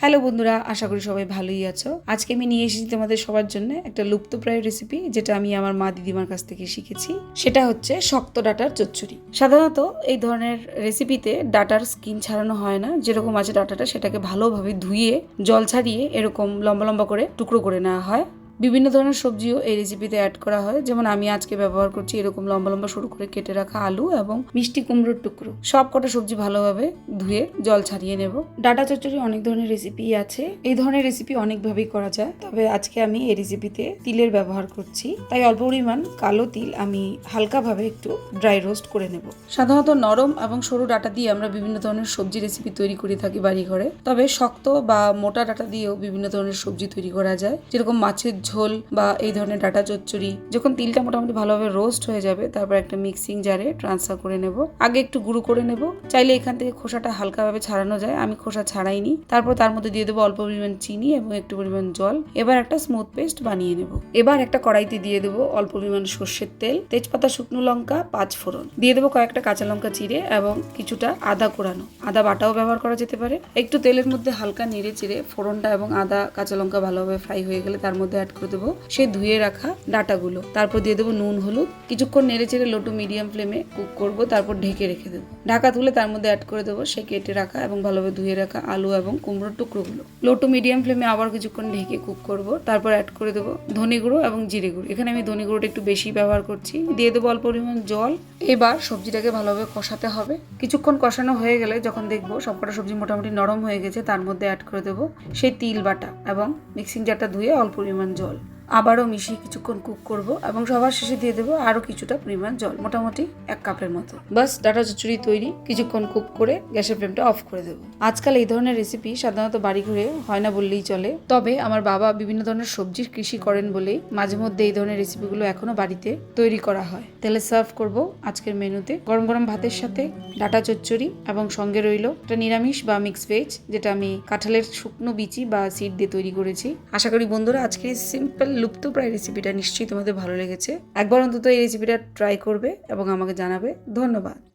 Hello বন্ধুরা, আশা করি সবাই ভালোই আছো। আজকে আমি নিয়ে এসেছি তোমাদের সবার জন্য একটা লুপ্তপ্রায় রেসিপি যেটা আমি আমার মা দিদিমার কাছ থেকে শিখেছি। সেটা হচ্ছে শক্ত ডাটার চচ্চড়ি। সাধারণত এই ধরনের রেসিপিতে ডাটার স্কিন ছাড়ানো হয় না। যেরকম আছে ডাটাটা, সেটাকে ভালোভাবে ধুয়ে, জল ছাড়িয়ে এরকম লম্বা লম্বা করে টুকরো করে নেওয়া হয়। বিভিন্ন ধরনের সবজিও এই রেসিপিতে অ্যাড করা হয়। যেমন আমি আজকে ব্যবহার করছি এরকম লম্বা লম্বা সরু করে কেটে রাখা আলু এবং মিষ্টি কুমড়োর টুকরো। সব কটা সবজি ভালোভাবে ধুয়ে জল ছাড়িয়ে নেব। ডাটা চচ্চড়ি অনেক ধরনের রেসিপি আছে। এই ধরনের রেসিপি অনেকভাবেই করা যায়। তবে আজকে আমি এই রেসিপিতে তিলের ব্যবহার করছি। তাই অল্প পরিমাণ কালো তিল আমি হালকাভাবে একটু ড্রাই রোস্ট করে নেব। সাধারণত নরম এবং সরু ডাটা দিয়ে আমরা বিভিন্ন ধরনের সবজি রেসিপি তৈরি করে থাকি বাড়ি ঘরে তবে শক্ত বা মোটা ডাটা দিয়েও বিভিন্ন ধরনের সবজি তৈরি করা যায়। যেরকম মাছের ঝোল বা এই ধরনের ডাটা চচ্চড়ি, যখন তিলটা মোটামুটি ভালোভাবে রোস্ট হয়ে যাবে, তারপর একটা মিক্সিং জারে ট্রান্সফার করে নেব। আগে একটু গুঁড়ো করে নেব। চাইলে এখান থেকে খোসাটা হালকাভাবে ছাড়ানো যায়, আমি খোসা ছাড়াইনি। তারপর তার মধ্যে দিয়ে দেবো অল্প পরিমাণ চিনি এবং একটু পরিমাণ জল। এবার একটা স্মুথ পেস্ট বানিয়ে নেব। এবার একটা কড়াইতে দিয়ে দেবো অল্প পরিমাণ সর্ষের তেল, তেজপাতা, শুকনো লঙ্কা, পাঁচ ফোড়ন। দিয়ে দেবো কয়েকটা কাঁচা লঙ্কা চিড়ে এবং কিছুটা আদা কোরানো। আদা বাটাও ব্যবহার করা যেতে পারে। একটু তেলের মধ্যে হালকা নেড়ে চিড়ে ফোড়নটা এবং আদা, কাঁচা লঙ্কা ভালোভাবে ফ্রাই হয়ে গেলে তার মধ্যে অ্যাড করে দেবো। সেই ধুয়ে রাখা ডাটাগুলো। তারপর দিয়ে দেবো নুন, হলুদ। কিছুক্ষণ নেড়ে চেড়ে লোটু মিডিয়াম ফ্লেমে কুক করব, তারপর ঢেকে রেখে দেবো। ঢাকা তুলে তার মধ্যে অ্যাড করে দেবো সে কেটে রাখা এবং ভালোভাবে ধুয়ে রাখা আলু এবং কুমড়োর টুকরোগুলো। লোটু মিডিয়াম ফ্লেমে আবার কিছুক্ষণ ঢেকে কুক করব। তারপর অ্যাড করে দেবো ধনে গুঁড়ো এবং জিরে গুঁড়ো। এখানে আমি ধনে গুঁড়োটা একটু বেশি ব্যবহার করছি। দিয়ে দেবো অল্প পরিমাণ জল। এবার সবজিটাকে ভালোভাবে কষাতে হবে। কিছুক্ষণ কষানো হয়ে গেলে যখন দেখব সবকটা সবজি মোটামুটি নরম হয়ে গেছে, তার মধ্যে অ্যাড করে দেবো সেই তিল বাটা এবং মিক্সিং জারটা ধুয়ে অল্প পরিমাণ জল। sol. আবারও মিশিয়ে কিছুক্ষণ কুক করব এবং সবার শেষে দিয়ে দেবো আরও কিছুটা পরিমাণ জল, মোটামুটি এক কাপের মতো। বাস, ডাটা চচ্চড়ি তৈরি, কিছুক্ষণ কুক করে গ্যাসের ফ্লেমটা অফ করে দেবো। আজকাল এই ধরনের রেসিপি সাধারণত বাড়ি ঘুরে হয় না বললেই চলে। তবে আমার বাবা বিভিন্ন ধরনের সবজির কৃষি করেন বলেই মাঝে মধ্যে এই ধরনের রেসিপিগুলো এখনও বাড়িতে তৈরি করা হয়। তেলে সার্ভ করব আজকের মেনুতে গরম গরম ভাতের সাথে ডাটা চচ্চড়ি এবং সঙ্গে রইল একটা নিরামিষ বা মিক্স ভেজ যেটা আমি কাঁঠালের শুকনো বিচি বা সিড দিয়ে তৈরি করেছি। আশা করি বন্ধুরা আজকের সিম্পল লুপ্তপ্রায় রেসিপিটা নিশ্চয়ই তোমাদের ভালো লেগেছে। একবার অন্তত এই রেসিপিটা ট্রাই করবে এবং আমাকে জানাবে। ধন্যবাদ।